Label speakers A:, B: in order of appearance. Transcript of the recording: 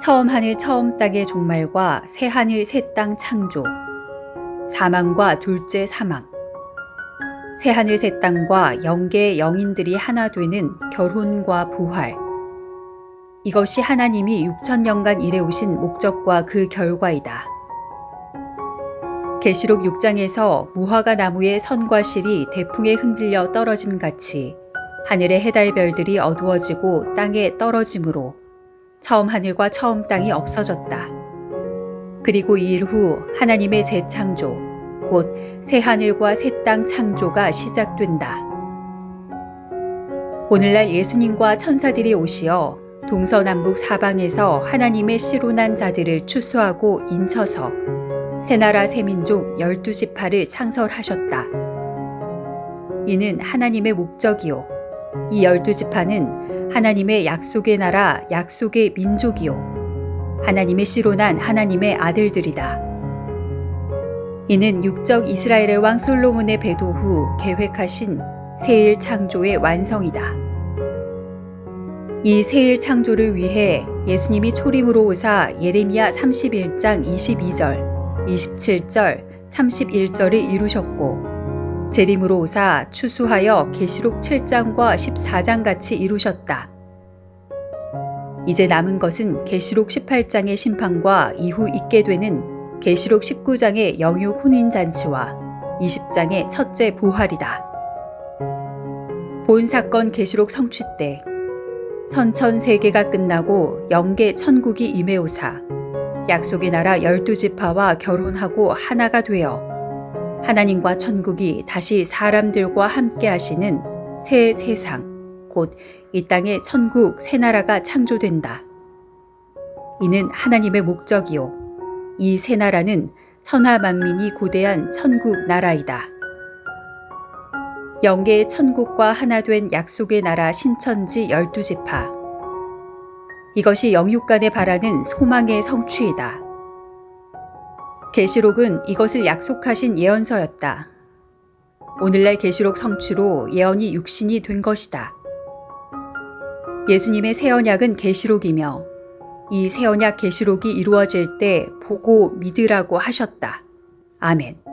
A: 처음 하늘 처음 땅의 종말과 새 하늘 새 땅 창조. 사망과 둘째 사망. 새 하늘 새 땅과 영계의 영인들이 하나 되는 결혼과 부활. 이것이 하나님이 6천 년간 일해오신 목적과 그 결과이다. 계시록 6장에서 무화과 나무의 선과 실이 대풍에 흔들려 떨어짐 같이 하늘의 해달별들이 어두워지고 땅에 떨어짐으로 처음 하늘과 처음 땅이 없어졌다. 그리고 이 일 후 하나님의 재창조, 곧 새 하늘과 새 땅 창조가 시작된다. 오늘날 예수님과 천사들이 오시어 동서남북 사방에서 하나님의 씨로 난 자들을 추수하고 인쳐서 새 나라 새 민족 열두 지파를 창설하셨다. 이는 하나님의 목적이요. 이 열두 지파는 하나님의 약속의 나라, 약속의 민족이요. 하나님의 씨로 난 하나님의 아들들이다. 이는 육적 이스라엘의 왕 솔로몬의 배도 후 계획하신 세일 창조의 완성이다. 이 세일 창조를 위해 예수님이 초림으로 오사 예레미야 31장 22절, 27절, 31절을 이루셨고 재림으로 오사 추수하여 계시록 7장과 14장 같이 이루셨다. 이제 남은 것은 계시록 18장의 심판과 이후 있게 되는 계시록 19장의 영육 혼인 잔치와 20장의 첫째 부활이다. 본 사건 계시록 성취 때 선천 세계가 끝나고 영계 천국이 임해오사 약속의 나라 열두 지파와 결혼하고 하나가 되어 하나님과 천국이 다시 사람들과 함께 하시는 새 세상, 곧 이 땅의 천국 새 나라가 창조된다. 이는 하나님의 목적이요. 이 새 나라는 천하 만민이 고대한 천국 나라이다. 영계의 천국과 하나 된 약속의 나라 신천지 열두 지파. 이것이 영육간에 바라는 소망의 성취이다. 계시록은 이것을 약속하신 예언서였다. 오늘날 계시록 성취로 예언이 육신이 된 것이다. 예수님의 새 언약은 계시록이며 이 새 언약 계시록이 이루어질 때 보고 믿으라고 하셨다. 아멘.